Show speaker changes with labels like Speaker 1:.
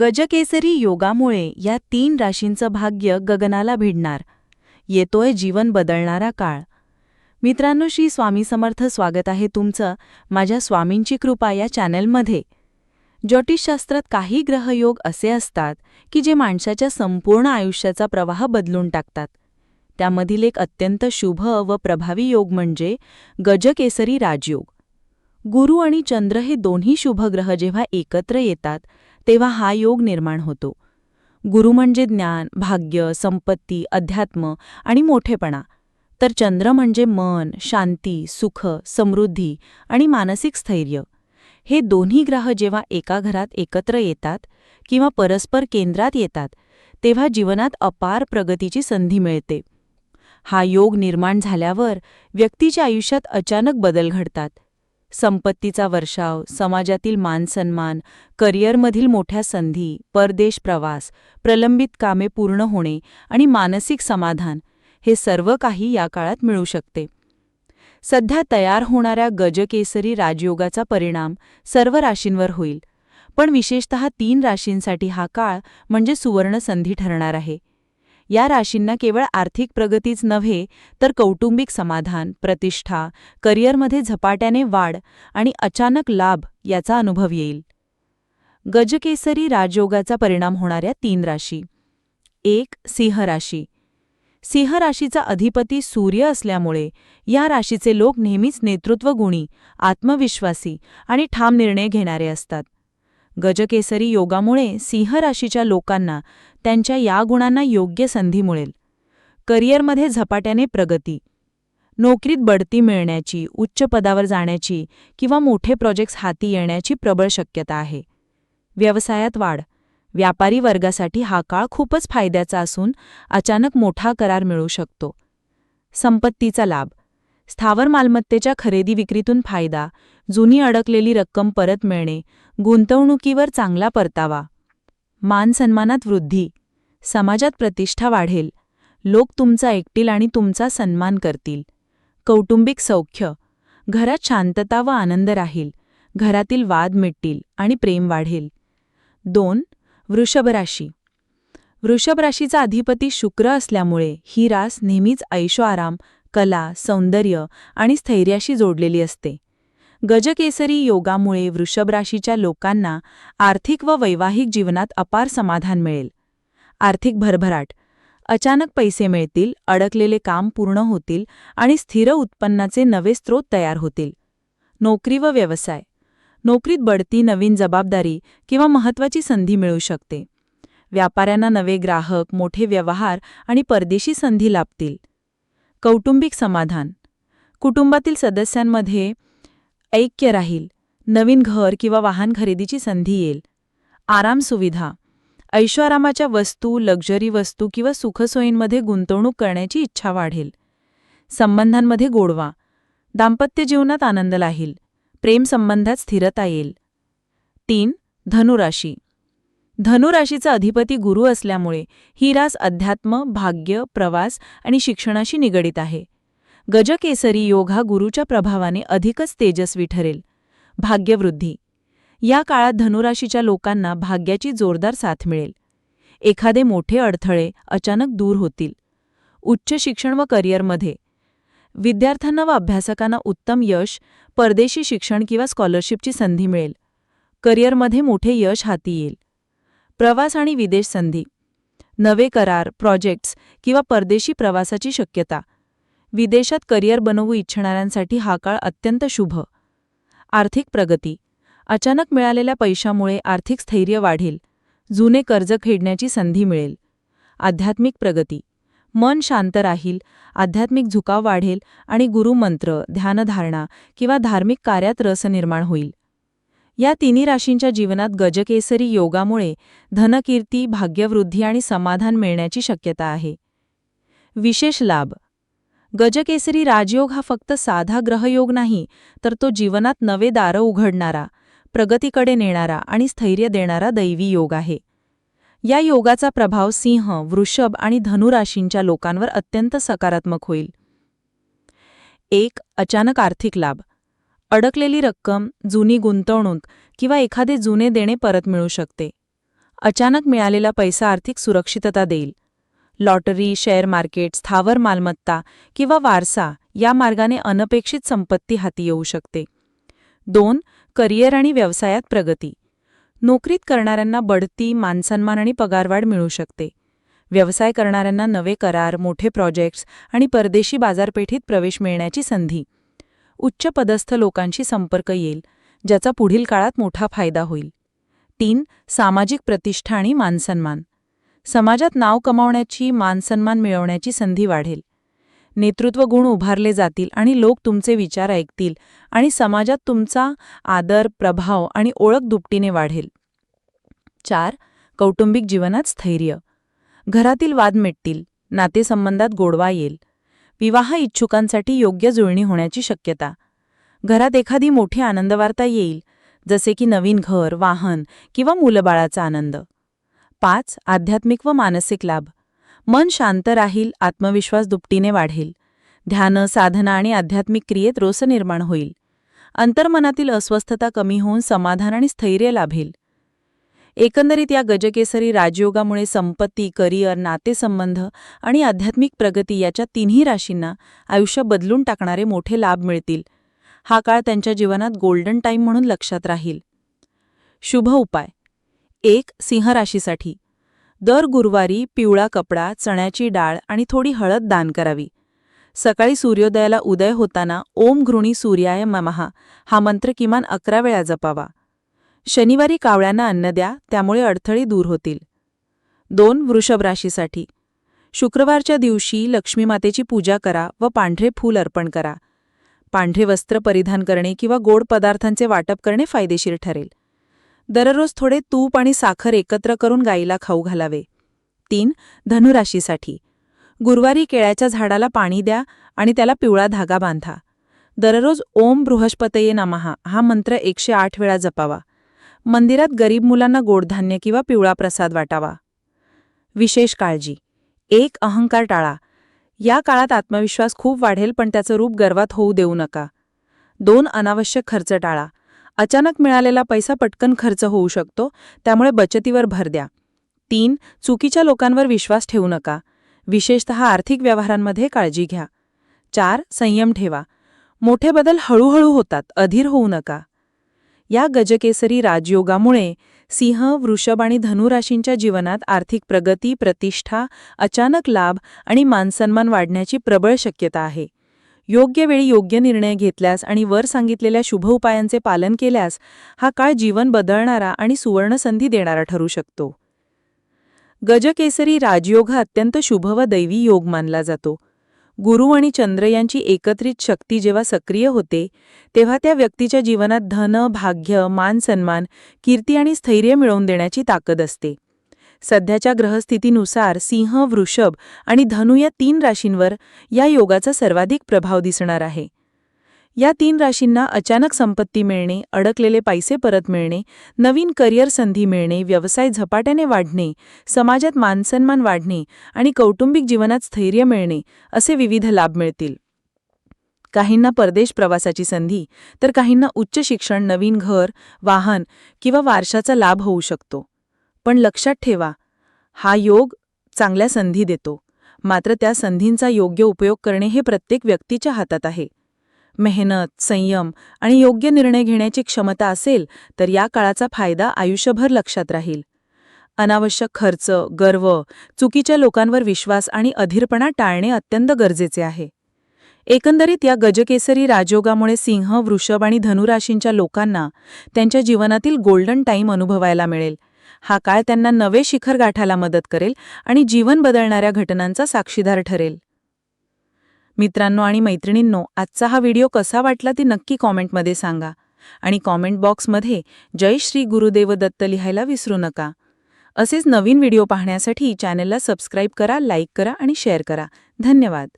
Speaker 1: गजकेसरी योगामुळे या तीन राशींचं भाग्य गगनाला भिडणार. येतोय जीवन बदलणारा काळ. मित्रांनो श्री स्वामी समर्थ स्वागत आहे तुमचं माझ्या स्वामींची कृपा या चॅनलमध्ये. ज्योतिषशास्त्रात काही ग्रहयोग असे असतात की जे माणसाच्या संपूर्ण आयुष्याचा प्रवाह बदलून टाकतात. त्यामधील एक अत्यंत शुभ व प्रभावी योग म्हणजे गजकेसरी राजयोग. गुरु आणि चंद्र हे दोन्ही शुभग्रह जेव्हा एकत्र येतात तेव्हा हा योग निर्माण होतो. गुरु म्हणजे ज्ञान भाग्य संपत्ती अध्यात्म आणि मोठेपणा. तर चंद्र म्हणजे मन शांती सुख समृद्धी आणि मानसिक स्थैर्य. हे दोन्ही ग्रह जेव्हा एका घरात एकत्र येतात किंवा परस्पर केंद्रात येतात तेव्हा जीवनात अपार प्रगतीची संधी मिळते. हा योग निर्माण झाल्यावर व्यक्तीच्या आयुष्यात अचानक बदल घडतात. संपत्तीचा वर्षाव समाजातील मानसन्मान करिअरमधील मोठ्या संधी परदेश प्रवास प्रलंबित कामे पूर्ण होणे आणि मानसिक समाधान हे सर्व काही या काळात मिळू शकते. सध्या तयार होणाऱ्या गजकेसरी राजयोगाचा परिणाम सर्व राशींवर होईल. पण विशेषतः तीन राशींसाठी हा काळ म्हणजे सुवर्ण संधी ठरणार आहे. या राशींना केवळ आर्थिक प्रगतीच नव्हे तर कौटुंबिक समाधान प्रतिष्ठा करिअरमध्ये झपाट्याने वाढ आणि अचानक लाभ याचा अनुभव येईल. गजकेसरी राजयोगाचा परिणाम होणाऱ्या तीन राशी. एक सिंह राशी. सिंह राशीचा अधिपती सूर्य असल्यामुळे या राशीचे लोक नेहमीच नेतृत्वगुणी आत्मविश्वासी आणि ठाम निर्णय घेणारे असतात. गजकेसरी योगामुळे सिंह राशीच्या लोकांना त्यांच्या या गुणांना योग्य संधी मिळेल. करिअरमध्ये झपाट्याने प्रगती. नोकरीत बढती मिळण्याची उच्च पदावर जाण्याची किंवा मोठे प्रोजेक्ट्स हाती येण्याची प्रबळ शक्यता आहे. व्यवसायात वाढ. व्यापारी वर्गासाठी हा काळ खूपच फायद्याचा असून अचानक मोठा करार मिळू शकतो. संपत्तीचा लाभ. स्थावर मालमत्तेच्या खरेदी विक्रीतून फायदा. जुनी अडकलेली रक्कम परत मिळणे. गुंतवणुकीवर चांगला परतावा. मानसन्मानात वृद्धी. समाजात प्रतिष्ठा वाढेल. लोक तुमचा ऐकतील आणि तुमचा सन्मान करतील. कौटुंबिक सौख्य. घरात शांतता व आनंद राहील. घरातील वाद मिटतील आणि प्रेम वाढेल. दोन वृषभराशी वृषभराशीचा अधिपती शुक्र असल्यामुळे ही रास नेहमीच ऐशोआराम कला सौंदर्य आणि स्थैर्याशी जोडलेली असते. गजकेसरी योगामुळे वृषभ राशीच्या लोकांना आर्थिक व वैवाहिक जीवनात अपार समाधान मिळेल. आर्थिक भरभराट. अचानक पैसे मिळतील अडकलेले काम पूर्ण होतील आणि स्थिर उत्पन्नाचे नवे स्रोत तयार होतील. नोकरी व व्यवसाय. नोकरीत बढती नवीन जबाबदारी किंवा महत्त्वाची संधी मिळू शकते. व्यापाऱ्यांना नवे ग्राहक मोठे व्यवहार आणि परदेशी संधी लाभतील. कौटुंबिक समाधान. कुटुंबातील सदस्यांमध्ये ऐक्य राहील. नवीन घर किंवा वाहन खरेदीची संधी येईल. आराम सुविधा. ऐश्वारामाच्या वस्तू लक्झरी वस्तू किंवा सुखसोयींमध्ये गुंतवणूक करण्याची इच्छा वाढेल. संबंधांमध्ये गोडवा. दाम्पत्य जीवनात आनंद लाहील. प्रेमसंबंधात स्थिरता येईल. तीन धनुराशी. धनुराशीचा अधिपती गुरु असल्यामुळे ही रास अध्यात्म भाग्य प्रवास आणि शिक्षणाशी निगडित आहे. गजकेसरी योग हा गुरुच्या प्रभावाने अधिकच तेजस्वी ठरेल. भाग्यवृद्धी. या काळात धनुराशीच्या लोकांना भाग्याची जोरदार साथ मिळेल. एखादे मोठे अडथळे अचानक दूर होतील. उच्च शिक्षण व करिअरमध्ये विद्यार्थ्यांना व अभ्यासकांना उत्तम यश परदेशी शिक्षण किंवा स्कॉलरशिपची संधी मिळेल. करिअरमध्ये मोठे यश हाती येईल. प्रवास आणि विदेश संधी. नवे करार प्रोजेक्ट्स किंवा परदेशी प्रवासाची शक्यता. विदेशात करिअर बनवू इच्छिणाऱ्यांसाठी हा काळ अत्यंत शुभ. आर्थिक प्रगती. अचानक मिळालेल्या पैशामुळे आर्थिक स्थैर्य वाढेल. जुने कर्ज खेडण्याची संधी मिळेल. आध्यात्मिक प्रगती. मन शांत राहील. आध्यात्मिक झुकाव वाढेल आणि गुरुमंत्र ध्यानधारणा किंवा धार्मिक कार्यात रस निर्माण होईल. या तिन्ही राशींच्या जीवनात गजकेसरी योगामुळे धनकीर्ती भाग्यवृद्धी आणि समाधान मिळण्याची शक्यता आहे. विशेष लाभ. गजकेसरी राजयोग हा फक्त साधा ग्रहयोग नाही तर तो जीवनात नवे दारं उघडणारा प्रगतीकडे नेणारा आणि स्थैर्य देणारा दैवी योग आहे. या योगाचा प्रभाव सिंह वृषभ आणि धनुराशींच्या लोकांवर अत्यंत सकारात्मक होईल. एक अचानक आर्थिक लाभ. अडकलेली रक्कम जुनी गुंतवणूक किंवा एखादे जुने देणे परत मिळू शकते. अचानक मिळालेला पैसा आर्थिक सुरक्षितता देईल. लॉटरी शेअर मार्केट स्थावर मालमत्ता किंवा वारसा या मार्गाने अनपेक्षित संपत्ती हाती येऊ शकते. दोन करिअर आणि व्यवसायात प्रगती. नोकरीत करणाऱ्यांना बढती मानसन्मान आणि पगारवाढ मिळू शकते. व्यवसाय करणाऱ्यांना नवे करार मोठे प्रोजेक्ट्स आणि परदेशी बाजारपेठेत प्रवेश मिळण्याची संधी. उच्च पदस्थ लोकांशी संपर्क येईल ज्याचा पुढील काळात मोठा फायदा होईल. तीन सामाजिक प्रतिष्ठा आणि मानसन्मान. समाजात नाव कमावण्याची मानसन्मान मिळवण्याची संधी वाढेल. नेतृत्व गुण उभारले जातील आणि लोक तुमचे विचार ऐकतील आणि समाजात तुमचा आदर प्रभाव आणि ओळख दुपटीने वाढेल. चार कौटुंबिक जीवनात स्थैर्य. घरातील वाद मिटतील नातेसंबंधात गोडवा येईल. विवाह इच्छुकांसाठी योग्य जुळणी होण्याची शक्यता. घरात एखादी मोठी आनंदवार्ता येईल जसे की नवीन घर वाहन किंवा मुलबाळाचा आनंद. पाच आध्यात्मिक व मानसिक लाभ. मन शांत राहील आत्मविश्वास दुपटीने वाढेल. ध्यान साधना आणि आध्यात्मिक क्रियेत रोस निर्माण होईल. अंतर्मनातील अस्वस्थता कमी होऊन समाधान आणि स्थैर्य लाभेल. एकंदरीत या गजकेसरी राजयोगामुळे संपत्ती करिअर नातेसंबंध आणि आध्यात्मिक प्रगती याच्या तिन्ही राशींना आयुष्य बदलून टाकणारे मोठे लाभ मिळतील. हा काळ त्यांच्या जीवनात गोल्डन टाईम म्हणून लक्षात राहील. शुभ उपाय. एक सिंहराशीसाठी. दर गुरुवारी पिवळा कपडा चण्याची डाळ आणि थोडी हळद दान करावी. सकाळी सूर्योदयाला उदय होताना ओम घृणी सूर्याय ममहा हा मंत्र किमान अकरा वेळा जपावा. शनिवारी कावळ्यांना अन्न द्या त्यामुळे अडथळे दूर होतील. दोन वृषभ राशीसाठी. शुक्रवारच्या दिवशी लक्ष्मीमातेची पूजा करा व पांढरे फूल अर्पण करा. पांढरे वस्त्र परिधान करणे किंवा गोड पदार्थांचे वाटप करणे फायदेशीर ठरेल. दररोज थोडे तूप आणि साखर एकत्र करून गाईला खाऊ घालावे. तीन धनुराशीसाठी. गुरुवारी केळ्याच्या झाडाला पाणी द्या आणि त्याला पिवळा धागा बांधा. दररोज ओम बृहस्पतये नमहा हा मंत्र एकशे आठ वेळा जपावा. मंदिरात गरीब मुलांना गोडधान्य किंवा पिवळा प्रसाद वाटावा. विशेष काळजी. एक अहंकार टाळा. या काळात आत्मविश्वास खूप वाढेल पण त्याचं रूप गर्वात होऊ देऊ नका. दोन अनावश्यक खर्च टाळा. अचानक मिळालेला पैसा पटकन खर्च होऊ शकतो त्यामुळे बचतीवर भर द्या. तीन चुकीच्या लोकांवर विश्वास ठेवू नका. विशेषतः आर्थिक व्यवहारांमध्ये काळजी घ्या. चार संयम ठेवा. मोठे बदल हळूहळू होतात अधीर होऊ नका. या गजकेसरी राजयोगामुळे सिंह वृषभ आणि धनुराशींच्या जीवनात आर्थिक प्रगती प्रतिष्ठा अचानक लाभ आणि मानसन्मान वाढण्याची प्रबळ शक्यता आहे. योग्य वेळी योग्य निर्णय घेतल्यास आणि वर सांगितलेल्या शुभ उपायांचे पालन केल्यास हा काळ जीवन बदलणारा आणि सुवर्णसंधी देणारा ठरू शकतो. गजकेसरी राजयोग हा अत्यंत शुभ व दैवी योग मानला जातो. गुरु आणि चंद्र यांची एकत्रित शक्ती जेव्हा सक्रिय होते तेव्हा त्या व्यक्तीच्या जीवनात धन भाग्य मान सन्मान कीर्ती आणि स्थैर्य मिळवून देण्याची ताकद असते. सध्याच्या ग्रहस्थितीनुसार सिंह वृषभ आणि धनु या तीन राशींवर या योगाचा सर्वाधिक प्रभाव दिसणार आहे. या तीन राशींना अचानक संपत्ती मिळणे अडकलेले पैसे परत मिळणे नवीन करिअर संधी मिळणे व्यवसाय झपाट्याने वाढणे समाजात मानसन्मान वाढणे आणि कौटुंबिक जीवनात स्थैर्य मिळणे असे विविध लाभ मिळतील. काहींना परदेश प्रवासाची संधी तर काहींना उच्च शिक्षण नवीन घर वाहन किंवा वारशाचा लाभ होऊ शकतो. पण लक्षात ठेवा हा योग चांगल्या संधी देतो. मात्र त्या संधींचा योग्य उपयोग करणे हे प्रत्येक व्यक्तीच्या हातात आहे. मेहनत संयम आणि योग्य निर्णय घेण्याची क्षमता असेल तर या काळाचा फायदा आयुष्यभर लक्षात राहील. अनावश्यक खर्च गर्व चुकीच्या लोकांवर विश्वास आणि अधीरपणा टाळणे अत्यंत गरजेचे आहे. एकंदरीत या गजकेसरी राजयोगामुळे सिंह वृषभ आणि धनुराशींच्या लोकांना त्यांच्या जीवनातील गोल्डन टाईम अनुभवायला मिळेल. हा काळ त्यांना नवे शिखर गाठायला मदत करेल आणि जीवन बदलणाऱ्या घटनांचा साक्षीदार ठरेल. मित्रांनो आणि मैत्रिणींनो आजचा हा व्हिडिओ कसा वाटला ते नक्की कॉमेंटमध्ये सांगा आणि कॉमेंट बॉक्समध्ये जय श्री गुरुदेव दत्त लिहायला विसरू नका. असेच नवीन व्हिडिओ पाहण्यासाठी चॅनलला सबस्क्राईब करा लाईक करा आणि शेअर करा. धन्यवाद.